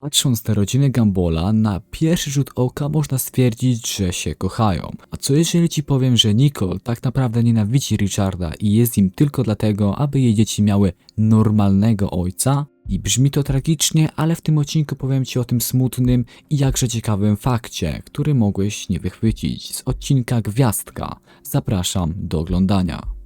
Patrząc na rodzinę Gambola, na pierwszy rzut oka można stwierdzić, że się kochają. A co jeżeli ci powiem, że Nicole tak naprawdę nienawidzi Richarda i jest nim tylko dlatego, aby jej dzieci miały normalnego ojca? I brzmi to tragicznie, ale w tym odcinku powiem Ci o tym smutnym i jakże ciekawym fakcie, który mogłeś nie wychwycić z odcinka Gwiazdka. Zapraszam do oglądania.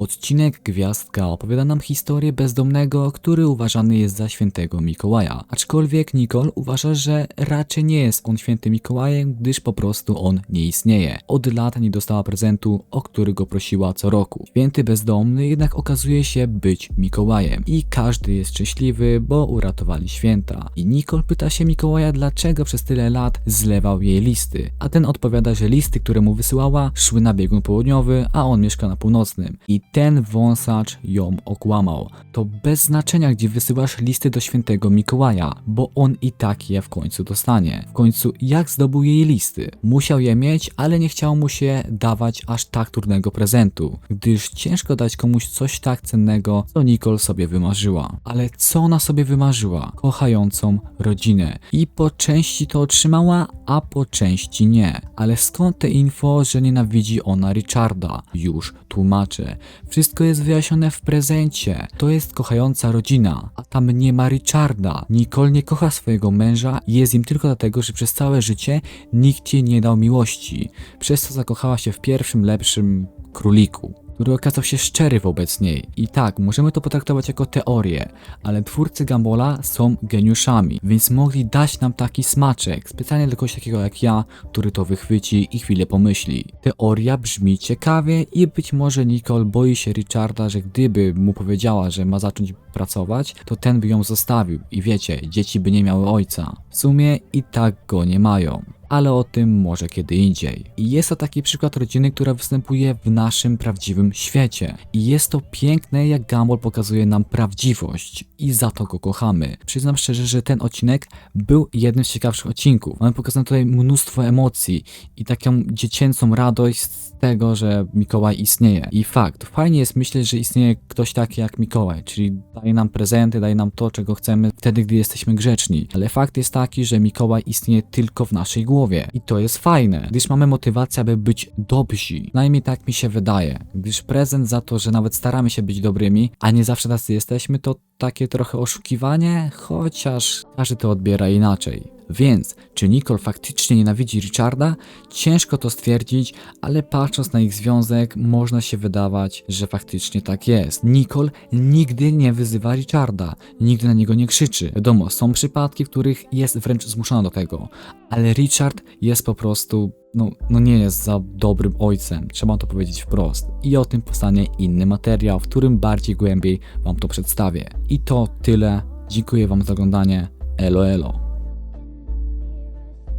Odcinek Gwiazdka opowiada nam historię bezdomnego, który uważany jest za świętego Mikołaja. Aczkolwiek Nicole uważa, że raczej nie jest on świętym Mikołajem, gdyż po prostu on nie istnieje. Od lat nie dostała prezentu, o który go prosiła co roku. Święty bezdomny jednak okazuje się być Mikołajem i każdy jest szczęśliwy, bo uratowali święta. I Nicole pyta się Mikołaja, dlaczego przez tyle lat zlewał jej listy. A ten odpowiada, że listy, które mu wysyłała, szły na biegun południowy, a on mieszka na północnym. I ten wąsacz ją okłamał. To bez znaczenia, gdzie wysyłasz listy do świętego Mikołaja, bo on i tak je w końcu dostanie. W końcu, jak zdobył jej listy? Musiał je mieć, ale nie chciało mu się dawać aż tak trudnego prezentu, gdyż ciężko dać komuś coś tak cennego, co Nicole sobie wymarzyła. Ale co ona sobie wymarzyła? Kochającą rodzinę. I po części to otrzymała, a po części nie. Ale skąd te info, że nienawidzi ona Richarda? Już tłumaczę. Wszystko jest wyjaśnione w prezencie. To jest kochająca rodzina, a tam nie ma Richarda. Nicole nie kocha swojego męża i jest im tylko dlatego, że przez całe życie nikt jej nie dał miłości. Przez co zakochała się w pierwszym lepszym króliku który okazał się szczery wobec niej. I tak, możemy to potraktować jako teorię, ale twórcy Gambola są geniuszami, więc mogli dać nam taki smaczek, specjalnie dla kogoś takiego jak ja, który to wychwyci i chwilę pomyśli. Teoria brzmi ciekawie i być może Nicole boi się Richarda, że gdyby mu powiedziała, że ma zacząć pracować, to ten by ją zostawił i wiecie, dzieci by nie miały ojca. W sumie i tak go nie mają ale o tym może kiedy indziej. I jest to taki przykład rodziny, która występuje w naszym prawdziwym świecie. I jest to piękne, jak Gumball pokazuje nam prawdziwość i za to go kochamy. Przyznam szczerze, że ten odcinek był jednym z ciekawszych odcinków. Mamy pokazane tutaj mnóstwo emocji i taką dziecięcą radość z tego, że Mikołaj istnieje. I fakt, fajnie jest myśleć, że istnieje ktoś taki jak Mikołaj, czyli daje nam prezenty, daje nam to, czego chcemy wtedy, gdy jesteśmy grzeczni. Ale fakt jest taki, że Mikołaj istnieje tylko w naszej głowie. I to jest fajne, gdyż mamy motywację, aby być dobrzy. Najmniej tak mi się wydaje. Gdyż prezent za to, że nawet staramy się być dobrymi, a nie zawsze tacy jesteśmy, to takie trochę oszukiwanie, chociaż każdy to odbiera inaczej. Więc, czy Nicole faktycznie nienawidzi Richarda? Ciężko to stwierdzić, ale patrząc na ich związek, można się wydawać, że faktycznie tak jest. Nicole nigdy nie wyzywa Richarda, nigdy na niego nie krzyczy. Wiadomo, są przypadki, w których jest wręcz zmuszona do tego, ale Richard jest po prostu no, no nie jest za dobrym ojcem, trzeba to powiedzieć wprost. I o tym powstanie inny materiał, w którym bardziej głębiej Wam to przedstawię. I to tyle. Dziękuję Wam za oglądanie. Elo elo.